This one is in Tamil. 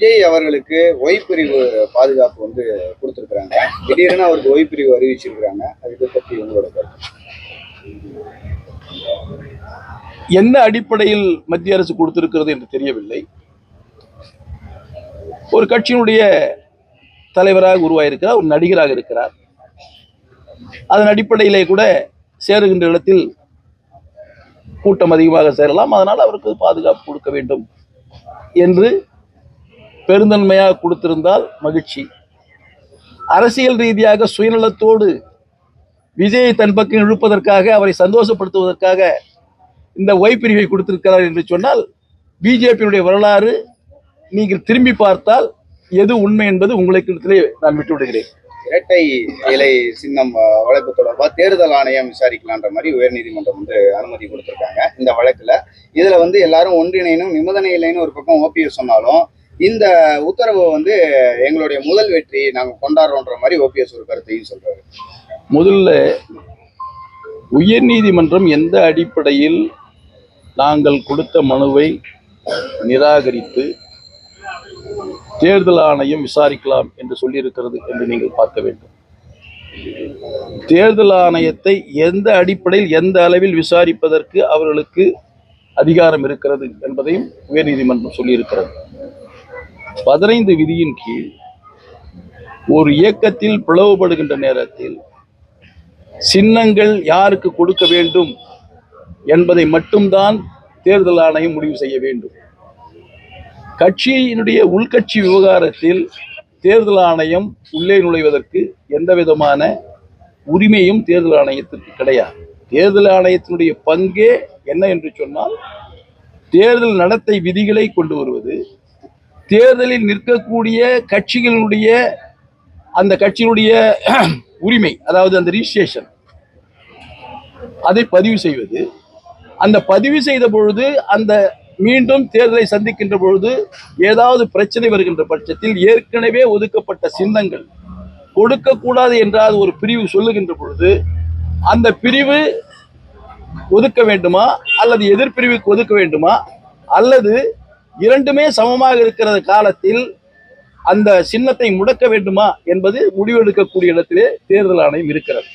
விஜய் அவர்களுக்கு ஒய் பிரிவு பாதுகாப்பு வந்து கொடுத்துருக்குறாங்க. திடீர்னு அவருக்கு ஒய் பிரிவு அறிவிச்சிருக்கிறாங்க. அதுக்கு பற்றி உங்களோட கருத்து. எந்த அடிப்படையில் மத்திய அரசு கொடுத்திருக்கிறது என்று தெரியவில்லை. ஒரு கட்சியினுடைய தலைவராக உருவாயிருக்கிறார் ஒரு நடிகராக இருக்கிறார். அதன் அடிப்படையிலே கூட சேருகின்ற இடத்தில் கூட்டம் அதிகமாக சேரலாம். அதனால் அவருக்கு பாதுகாப்பு கொடுக்க வேண்டும் என்று பெருந்தன்மையாக கொடுத்திருந்தால் மகிழ்ச்சி. அரசியல் ரீதியாக சுயநலத்தோடு விஜயை தன் பக்கம் இழுப்பதற்காக அவரை சந்தோஷப்படுத்துவதற்காக இந்த ஒய் பிரிவை கொடுத்திருக்கிறார் என்று சொன்னால் பிஜேபியினுடைய வரலாறு நீங்கள் திரும்பி பார்த்தால் எது உண்மை என்பது உங்களுக்கு நான் விட்டு விடுகிறேன். இரட்டை இலை சின்னம் வழக்கு தொடர்பாக தேர்தல் ஆணையம் விசாரிக்கலான்ற மாதிரி உயர்நீதிமன்றம் வந்து அனுமதி கொடுத்துருக்காங்க இந்த வழக்கில். இதில் வந்து எல்லாரும் ஒன்றிணைனும் நிபந்தனை இல்லைன்னு ஒரு பக்கம் ஓபிஎஸ் சொன்னாலும் இந்த உத்தரவு வந்து எங்களுடைய முதல் வெற்றி நாங்கள் கொண்டாடுறோன்ற மாதிரி ஓபிஎஸ் ஒரு கருத்தையும் சொல்றாரு. முதல்ல உயர்நீதிமன்றம் எந்த அடிப்படையில் நாங்கள் கொடுத்த மனுவை நிராகரித்து தேர்தல் ஆணையம் விசாரிக்கலாம் என்று சொல்லியிருக்கிறது என்று நீங்கள் பார்க்க வேண்டும். தேர்தல் ஆணையத்தை எந்த அடிப்படையில் எந்த அளவில் விசாரிப்பதற்கு அவர்களுக்கு அதிகாரம் இருக்கிறது என்பதையும் உயர்நீதிமன்றம் சொல்லியிருக்கிறது. பதினைந்து விதியின் கீழ் ஒரு இயக்கத்தில் பிளவுபடுகின்ற நேரத்தில் சின்னங்கள் யாருக்கு கொடுக்க வேண்டும் என்பதை மட்டும்தான் தேர்தல் ஆணையம் முடிவு செய்ய வேண்டும். கட்சியினுடைய உள்கட்சி விவகாரத்தில் தேர்தல் ஆணையம் உள்ளே நுழைவதற்கு எந்த விதமான உரிமையும் தேர்தல் ஆணையத்திற்கு கிடையாது. தேர்தல் ஆணையத்தினுடைய பங்கே என்ன என்று சொன்னால் தேர்தல் நடத்தை விதிகளை கொண்டு வருவது தேர்தலில் நிற்கக்கூடிய கட்சிகளினுடைய அந்த கட்சியினுடைய உரிமை அதாவது அந்த ரிஜிஸ்ட்ரேஷன் அதை பதிவு செய்வது. அந்த பதிவு செய்த பொழுது அந்த மீண்டும் தேர்தலை சந்திக்கின்ற பொழுது ஏதாவது பிரச்சனை வருகின்ற பட்சத்தில் ஏற்கனவே ஒதுக்கப்பட்ட சின்னங்கள் கொடுக்கக்கூடாது என்றால் ஒரு பிரிவு சொல்லுகின்ற பொழுது அந்த பிரிவு ஒதுக்க வேண்டுமா? அல்லது எதிர்பிரிவுக்கு ஒதுக்க வேண்டுமா? அல்லது இரண்டுமே சமமாக இருக்கிற காலத்தில் அந்த சின்னத்தை முடக்க வேண்டுமா என்பது முடிவெடுக்கக்கூடிய இடத்திலே தேர்தல் ஆணையம் இருக்கிறது.